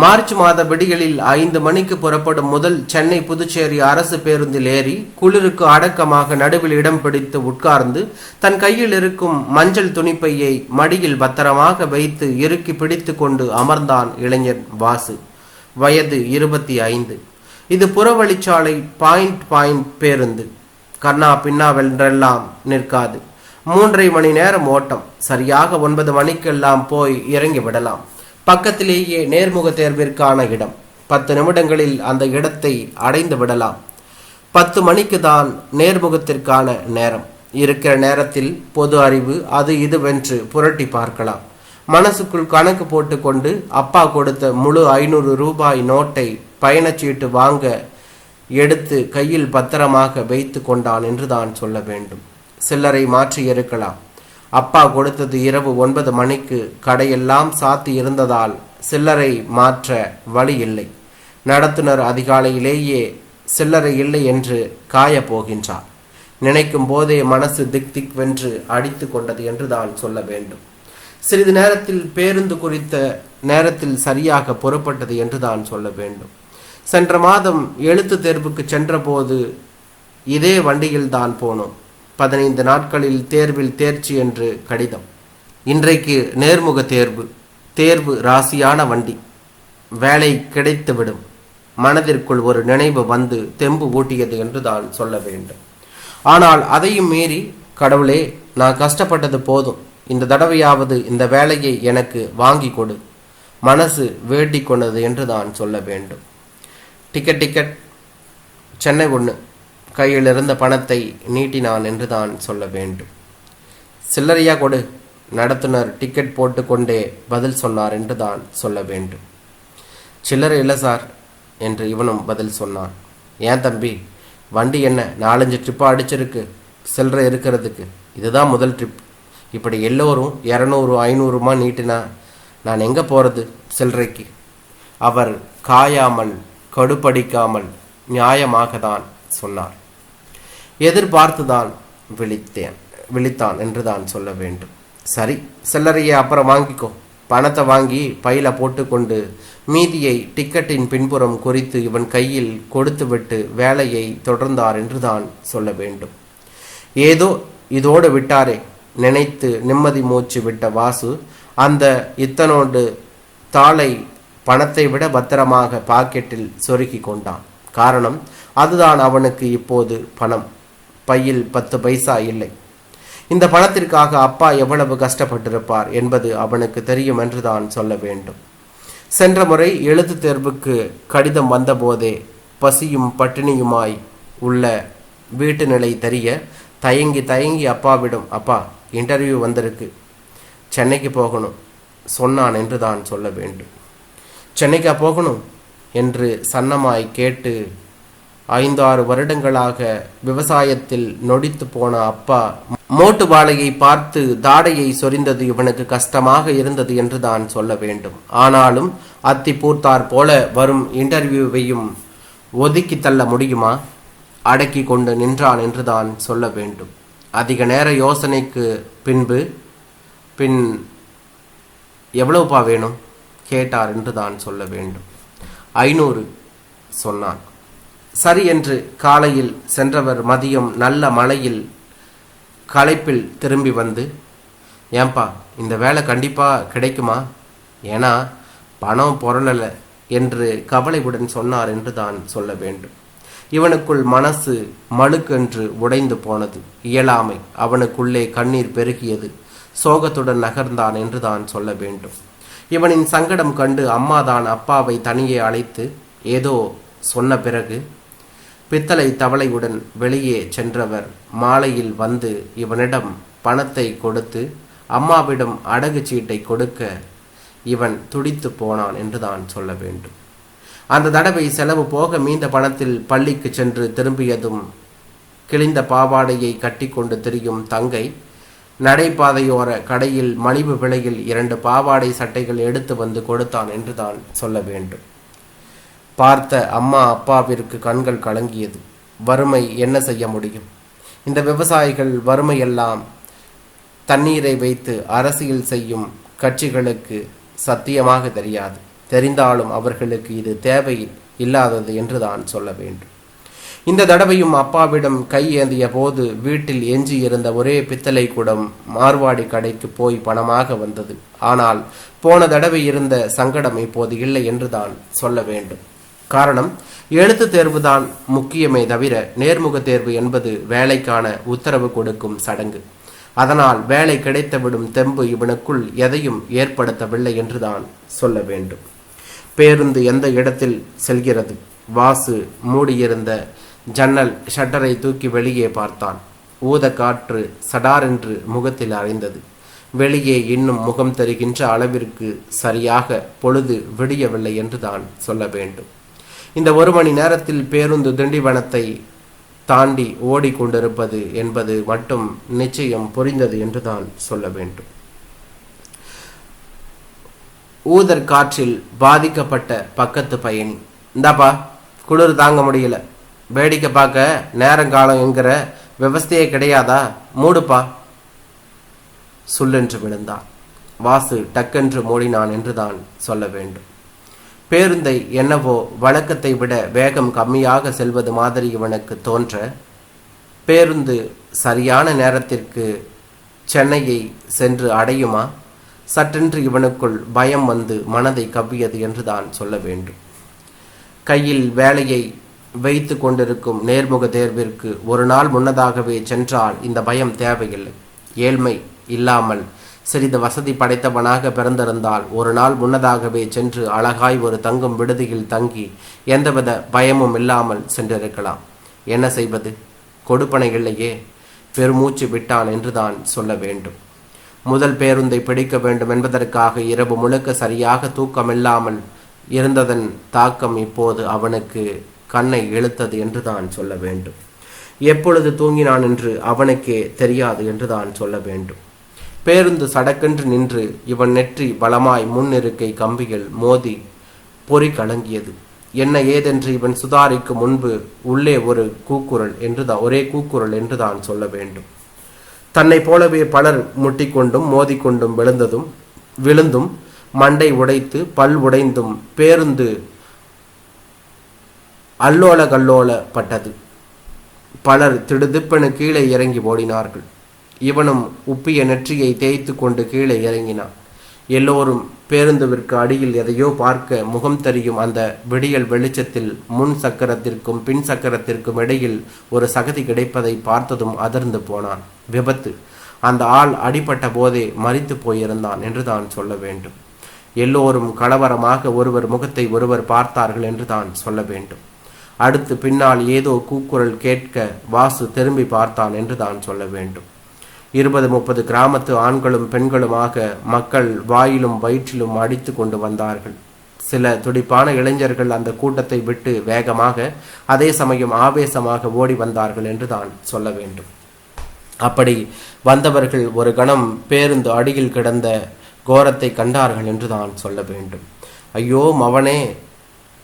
March மாத விடியலில் ஐந்து மணிக்கு புறப்படும் முதல் சென்னை புதுச்சேரி அரசு பேருந்தில் ஏறி குளிருக்கு அடக்கமாக நடுவில் இடம் பிடித்து உட்கார்ந்து தன் கையில் இருக்கும் மஞ்சள் துணிப்பையை மடியில் பத்திரமாக வைத்து இறுக்கி பிடித்து கொண்டு அமர்ந்தான் இளைஞர் வாசு. வயது இருபத்தி ஐந்து. இது புறவழிச்சாலை பாயிண்ட் பாயிண்ட் பேருந்து. கண்ணா பின்னாவென்றெல்லாம் நிற்காது. மூன்றரை மணி நேரம் ஓட்டம். சரியாக ஒன்பது மணிக்கெல்லாம் போய் இறங்கி விடலாம். பக்கத்திலேயே நேர்முக தேர்விற்கான இடம். பத்து நிமிடங்களில் அந்த இடத்தை அடைந்து விடலாம். பத்து மணிக்கு தான் நேர்முகத்திற்கான நேரம். இருக்கிற நேரத்தில் பொது அறிவு அது இதுவென்று புரட்டி பார்க்கலாம். மனசுக்குள் கணக்கு போட்டுக்கொண்டு அப்பா கொடுத்த முழு ஐநூறு ரூபாய் நோட்டை பயணச்சீட்டு வாங்க எடுத்து கையில் பத்திரமாக வைத்து கொண்டான் என்று தான் சொல்ல வேண்டும். சில்லரை மாற்றி இருக்கலாம் அப்பா கொடுத்தது இரவு ஒன்பது மணிக்கு கடையெல்லாம் சாத்தி இருந்ததால் சில்லறை மாற்ற வழி இல்லை. நடத்துனர் அதிகாலையிலேயே சில்லறை இல்லை என்று காய போகின்றார். நினைக்கும் போதே மனசு திக் திக் வென்று அடித்து கொண்டது என்று தான் சொல்ல வேண்டும். சிறிது நேரத்தில் பேருந்து குறித்த நேரத்தில் சரியாக புறப்பட்டது என்று தான் சொல்ல வேண்டும். சென்ற மாதம் எழுத்து தேர்வுக்கு சென்றபோது இதே வண்டியில் தான் போனோம். பதினைந்து நாட்களில் தேர்வில் தேர்ச்சி என்று கடிதம். இன்றைக்கு நேர்முக தேர்வு தேர்வு ராசியான வண்டி. வேலை கிடைத்துவிடும். மனதிற்குள் ஒரு நினைவு வந்து தெம்பு ஊட்டியது என்று தான் சொல்ல வேண்டும். ஆனால் அதையும் மீறி கடவுளே நான் கஷ்டப்பட்டது போதும். இந்த தடவையாவது இந்த வேலையை எனக்கு வாங்கி கொடு. மனசு வேட்டி கொண்டது என்று தான் சொல்ல வேண்டும். Ticket ticket. சென்னை ஒன்று கையில் இருந்த பணத்தை நீட்டினான் என்று தான் சொல்ல வேண்டும். சில்லறையா கொடு. நடத்துனர் டிக்கெட் போட்டுக்கொண்டே பதில் சொன்னார் என்று தான் சொல்ல வேண்டும். சில்லறை இல்லை சார் என்று இவனும் பதில் சொன்னான். ஏன் தம்பி வண்டி என்ன நாலஞ்சு ட்ரிப்பாக அடிச்சிருக்கு? சில்லறை இருக்கிறதுக்கு. இதுதான் முதல் ட்ரிப் இப்படி எல்லோரும் இரநூறு ஐநூறுமா நீட்டினா நான் எங்கே போகிறது சில்லறைக்கு? அவர் காயாமல் கடுப்படிக்காமல் நியாயமாக தான் சொன்னார். எதிர்பார்த்துதான் விழித்தேன். விழித்தான் என்று தான் சொல்ல வேண்டும். சரி சில்லறையை அப்புறம் வாங்கிக்கோ. பணத்தை வாங்கி பையில போட்டுக்கொண்டு மீதியை டிக்கெட்டின் பின்புறம் குறித்து இவன் கையில் கொடுத்துவிட்டு வேலையை தொடர்ந்தார் என்று தான் சொல்ல வேண்டும். ஏதோ இதோடு விட்டாரே நினைத்து நிம்மதி மூச்சு விட்ட வாசு அந்த இத்தனோடு தாளை பணத்தை விட பத்திரமாக பாக்கெட்டில் சொருக்கி கொண்டான். காரணம் அதுதான் அவனுக்கு இப்போது பணம். பையில் பத்து பைசா இல்லை. இந்த பணத்திற்காக அப்பா எவ்வளவு கஷ்டப்பட்டிருப்பார் என்பது அவனுக்கு தெரியும் என்று தான் சொல்ல வேண்டும். சென்ற முறை எழுத்து தேர்வுக்கு கடிதம் வந்தபோதே பசியும் பட்டினியுமாய் உள்ள வீட்டு நிலை தெரிய தயங்கி தயங்கி அப்பாவிடம் அப்பா இன்டர்வியூ வந்திருக்கு. சென்னைக்கு போகணும் சொன்னான் என்று தான் சொல்ல வேண்டும். சென்னைக்கா போகணும்? என்று சன்னமாய் கேட்டு ஐந்தாறு வருடங்களாக விவசாயத்தில் நொடித்து போன அப்பா மோட்டு வாழையை பார்த்து தாடையை சொரிந்தது இவனுக்கு கஷ்டமாக இருந்தது என்று தான் சொல்ல வேண்டும். ஆனாலும் அத்தி பூர்த்தார் போல வரும் இன்டர்வியூவையும் ஒதுக்கி தள்ள முடியுமா? அடக்கி கொண்டு நின்றான் என்று தான் சொல்ல வேண்டும். அதிக நேர யோசனைக்கு பின்பு பின் எவ்வளவுப்பா வேணும்? கேட்டார் என்று தான் சொல்ல வேண்டும். ஐநூறு சொன்னான். சரி என்று காலையில் சென்றவர் மதியம் நல்ல மழையில் களைப்பில் திரும்பி வந்து ஏன்பா இந்த வேலை கண்டிப்பாக கிடைக்குமா? ஏன்னா பணம் பொருளல என்று கவலையுடன் சொன்னார் என்று தான் சொல்ல வேண்டும். இவனுக்குள் மனசு மழுக்கென்று உடைந்து போனது. இயலாமை அவனுக்குள்ளே கண்ணீர் பெருகியது. சோகத்துடன் நகர்ந்தான் என்று தான் சொல்ல வேண்டும். இவனின் சங்கடம் கண்டு அம்மா தான் அப்பாவை தனியே அழைத்து ஏதோ சொன்ன பிறகு பித்தளை தவளையுடன் வெளியே சென்றவர் மாலையில் வந்து இவனிடம் பணத்தை கொடுத்து அம்மாவிடம் அடகு சீட்டை கொடுக்க இவன் துடித்து போனான் என்று தான் சொல்ல வேண்டும். அந்த தடவை செலவு போக மீந்த பணத்தில் பள்ளிக்கு சென்று திரும்பியதும் கிழிந்த பாவாடையை கட்டிக்கொண்டு திரியும் தங்கை நடைபாதையோர கடையில் மலிவு விலையில் இரண்டு பாவாடை சட்டைகள் எடுத்து வந்து கொடுத்தான் என்று தான் சொல்ல வேண்டும். பார்த்த அம்மா அப்பாவிற்கு கண்கள் கலங்கியது. வறுமை என்ன செய்ய முடியும்? இந்த விவசாயிகள் வறுமையெல்லாம் தண்ணீரை வைத்து அரசியல் செய்யும் கட்சிகளுக்கு சத்தியமாக தெரியாது. தெரிந்தாலும் அவர்களுக்கு இது தேவை இல்லாதது என்றுதான் சொல்ல வேண்டும். இந்த தடவையும் அப்பாவிடம் கை ஏந்திய போது வீட்டில் எஞ்சி இருந்த ஒரே பித்தளை குடம் மார்வாடி கடைக்கு போய் பணமாக வந்தது. ஆனால் போன தடவை இருந்த சங்கடம் இப்போது இல்லை என்றுதான் சொல்ல வேண்டும். காரணம் எழுத்து தேர்வுதான் முக்கியமே தவிர நேர்முக தேர்வு என்பது வேலைக்கான உத்தரவு கொடுக்கும் சடங்கு. அதனால் வேலை கிடைத்துவிடும் தெம்பு இவனுக்குள் எதையும் ஏற்படுத்தவில்லை என்றுதான் சொல்ல வேண்டும். பேருந்து எந்த இடத்தில் செல்கிறது? வாசு மூடியிருந்த ஜன்னல் ஷட்டரை தூக்கி வெளியே பார்த்தான். ஊத காற்று சடாரென்று முகத்தில் அறைந்தது. வெளியே இன்னும் முகம் தருகின்ற அளவிற்கு சரியாக பொழுது விடியவில்லை என்றுதான் சொல்ல வேண்டும். இந்த ஒரு மணி நேரத்தில் பேருந்து திண்டிவனத்தை தாண்டி ஓடிக்கொண்டிருப்பது என்பது மட்டும் நிச்சயம் புரிந்தது என்றுதான் சொல்ல வேண்டும். ஊதர் காற்றில் பாதிக்கப்பட்ட பக்கத்து பயணி இந்தாப்பா குளிர் தாங்க முடியல. வேடிக்கை பார்க்க நேரங்காலம் என்கிற விவஸ்தையே கிடையாதா? மூடுப்பா. சொல்லென்று விழுந்தான். வாசு டக்கென்று மூடினான் என்றுதான் சொல்ல வேண்டும். பேருந்தை என்னவோ வழக்கத்தை விட வேகம் கம்மியாக செல்வது மாதிரி இவனுக்கு தோன்ற பேருந்து சரியான நேரத்திற்கு சென்னையை சென்று அடையுமா? சற்றென்று இவனுக்குள் பயம் வந்து மனதை கவ்வியது என்றுதான் சொல்ல வேண்டும். கையில் வேலையை வைத்து கொண்டிருக்கும் நேர்முக தேர்விற்கு ஒரு நாள் முன்னதாகவே சென்றால் இந்த பயம் தேவையில்லை. ஏழ்மை இல்லாமல் சிறிது வசதி படைத்தவனாக பிறந்திருந்தால் ஒரு நாள் முன்னதாகவே சென்று அழகாய் ஒரு தங்கும் விடுதியில் தங்கி எந்தவித பயமும் இல்லாமல் சென்றிருக்கலாம். என்ன செய்வது? கொடுப்பனை இல்லையே. பெருமூச்சு விட்டான் என்றுதான் சொல்ல வேண்டும். முதல் பேருந்தை பிடிக்க வேண்டும் என்பதற்காக இரவு முழுக்க சரியாக தூக்கமில்லாமல் இருந்ததன் தாக்கம் இப்போது அவனுக்கு கண்ணை இழுத்தது என்றுதான் சொல்ல வேண்டும். எப்பொழுது தூங்கினான் என்று அவனுக்கே தெரியாது என்றுதான் சொல்ல வேண்டும். பேருந்து சடக்கென்று நின்று இவன் நெற்றி பலமாய் முன்னிருக்கை கம்பிகள் மோதி பொறி கலங்கியது. என்ன ஏதென்று இவன் சுதாரிக்கும் முன்பு உள்ளே ஒரு கூக்குரல் என்றுதான் ஒரே கூக்குரல் என்றுதான் சொல்ல வேண்டும். தன்னை போலவே பலர் முட்டிக்கொண்டும் மோதிக்கொண்டும் விழுந்ததும் விழுந்தும் மண்டை உடைத்து பல் உடைந்தும் பேருந்து அல்லோல கல்லோலப்பட்டது பலர் திடுதிப்பென கீழே இறங்கி ஓடினார்கள். இவனும் உப்பிய நெற்றியை தேய்த்து கொண்டு கீழே இறங்கினான். எல்லோரும் பேருந்துவிற்கு அடியில் எதையோ பார்க்க முகம் தெரியும். அந்த விடியல் வெளிச்சத்தில் முன் சக்கரத்திற்கும் பின் சக்கரத்திற்கும் இடையில் ஒரு சகதி கிடைப்பதை பார்த்ததும் அதிர்ந்து போனான். விபத்து. அந்த ஆள் அடிபட்ட போதே மறித்து போயிருந்தான் என்று தான் சொல்ல வேண்டும். எல்லோரும் கலவரமாக ஒருவர் முகத்தை ஒருவர் பார்த்தார்கள் என்று தான் சொல்ல வேண்டும். அடுத்து பின்னால் ஏதோ கூக்குரல் கேட்க வாசு திரும்பி பார்த்தான் என்று தான் சொல்ல வேண்டும். இருபது முப்பது கிராமத்து ஆண்களும் பெண்களுமாக மக்கள் வாயிலும் வயிற்றிலும் அடித்து கொண்டு வந்தார்கள். சில துடிப்பான இளைஞர்கள் அந்த கூட்டத்தை விட்டு வேகமாக அதே சமயம் ஆவேசமாக ஓடி வந்தார்கள் என்று தான் சொல்ல வேண்டும். அப்படி வந்தவர்கள் ஒரு கணம் பேருந்து அடியில் கிடந்த கோரத்தை கண்டார்கள் என்று தான் சொல்ல வேண்டும். ஐயோ மவனே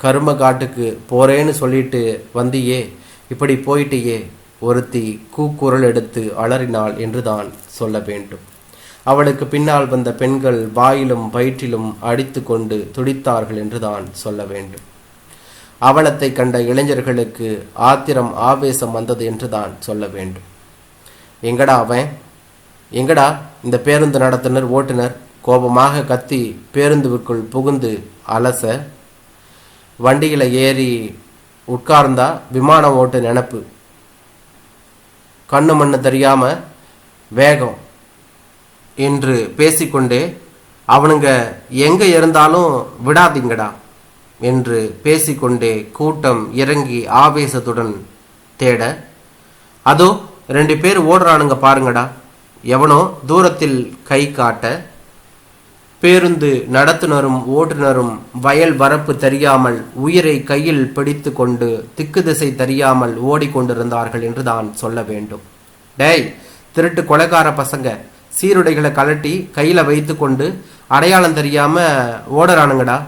கரும காட்டுக்கு போறேன்னு சொல்லிட்டு வந்தியே இப்படி போயிட்டியே ஒருத்தி கூக்குரல் எடுத்து அலறினாள் என்றுதான் சொல்ல வேண்டும். அவளுக்கு பின்னால் வந்த பெண்கள் வாயிலும் வயிற்றிலும் அடித்து கொண்டு துடித்தார்கள் என்றுதான் சொல்ல வேண்டும். அவலத்தை கண்ட இளைஞர்களுக்கு ஆத்திரம் ஆவேசம் வந்தது என்றுதான் சொல்ல வேண்டும். எங்கடா அவன்? எங்கடா இந்த பேருந்து நடத்துனர் ஓட்டுநர் கோபமாக கத்தி பேருந்துவுக்குள் புகுந்து அலச வண்டியில் ஏறி உட்கார்ந்தா விமானம் ஓட்டு நினப்பு. கண்ணு மண்ணு தெரியாம வேகம் என்று பேசிக்கொண்டே அவனுங்க எங்க இருந்தாலும் விடாதீங்கடா என்று பேசிக்கொண்டே கூட்டம் இறங்கி ஆவேசத்துடன் தேட அதோ ரெண்டு பேர் ஓடுறானுங்க பாருங்கடா. எவனோ தூரத்தில் கை காட்ட பேருந்து நடத்துனரும் ஓட்டுநரும் வயல் வரப்பு தெரியாமல் உயிரை கையில் பிடித்து கொண்டு திக்கு திசை தெரியாமல் ஓடிக்கொண்டிருந்தார்கள் என்று தான் சொல்ல வேண்டும். டேய் திருட்டு கொலைக்கார பசங்க. சீருடைகளை கலட்டி கையில வைத்து கொண்டு அடையாளம் தெரியாம ஓடறானுங்கடா.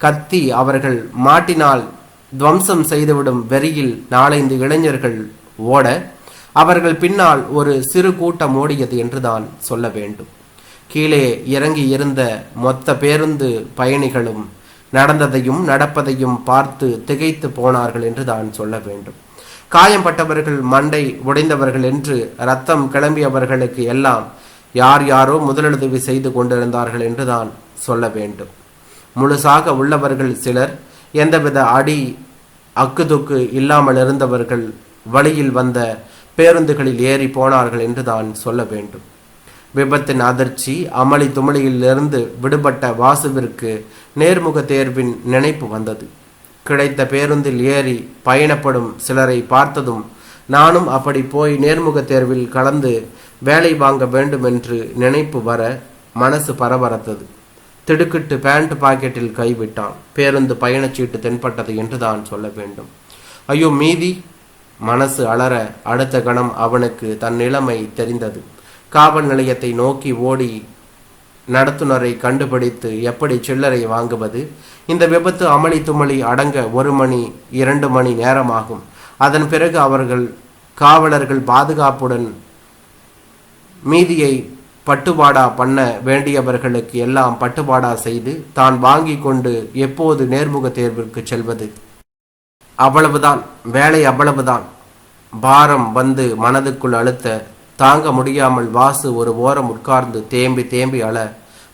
கத்தி அவர்கள் மாட்டினால் துவம்சம் செய்துவிடும் வெறியில் நாலைந்து இளைஞர்கள் ஓட அவர்கள் பின்னால் ஒரு சிறு கூட்டம் ஓடியது என்றுதான் சொல்ல வேண்டும். கீழே இறங்கி இருந்த மொத்த பேருந்து பயணிகளும் நடந்ததையும் நடப்பதையும் பார்த்து திகைத்து போனார்கள் என்று தான் சொல்ல வேண்டும். காயம்பட்டவர்கள் மண்டை உடைந்தவர்கள் என்று ரத்தம் கிளம்பியவர்களுக்கு எல்லாம் யார் யாரோ முதலுதவி செய்து கொண்டிருந்தார்கள் என்று தான் சொல்ல வேண்டும். முழுசாக உள்ளவர்கள் சிலர் எந்தவித அடி அக்குதுக்கு இல்லாமல் இருந்தவர்கள் வழியில் வந்த பேருந்துகளில் ஏறி போனார்கள் என்று தான் சொல்ல வேண்டும். விபத்தின் அதிர்ச்சி அமளி துமளியிலிருந்து விடுபட்ட வாசுவிற்கு நேர்முக தேர்வின் நினைப்பு வந்தது. கிடைத்த பேருந்தில் ஏறி பயணப்படும் சிலரை பார்த்ததும் நானும் அப்படி போய் நேர்முக தேர்வில் கலந்து வேலை வாங்க வேண்டும் என்று நினைப்பு வர மனசு பரபரத்தது. திடுக்கிட்டு பேண்ட் பாக்கெட்டில் கைவிட்டான். பேருந்து பயணச்சீட்டு தென்பட்டது என்று தான் சொல்ல வேண்டும். ஐயோ மீதி. மனசு அலற அடுத்த கணம் அவனுக்கு தன் நிலைமை தெரிந்தது. காவல் நிலையத்தை நோக்கி ஓடி நடத்துனரை கண்டுபிடித்து எப்படி சில்லறை வாங்குவது? இந்த விபத்து அமளி துமளி அடங்க ஒரு மணி இரண்டு மணி நேரமாகும். அதன் பிறகு அவர்கள் காவலர்கள் பாதுகாப்புடன் மீதியை பட்டுவாடா பண்ண வேண்டியவர்களுக்கு எல்லாம் பட்டுவாடா செய்து தான் வாங்கி கொண்டு எப்போது நேர்முக தேர்விற்கு செல்வது? அவ்வளவுதான். வேலை அவ்வளவுதான். பாரம் வந்து மனதுக்குள் அழுத்த தாங்க முடியாமல் வாசு ஒரு ஓரம் உட்கார்ந்து தேம்பி தேம்பி அழ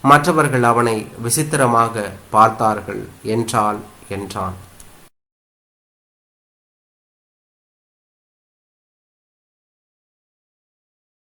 மற்றவர்கள் அவனை விசித்திரமாக பார்த்தார்கள். என்றாள் என்றான்.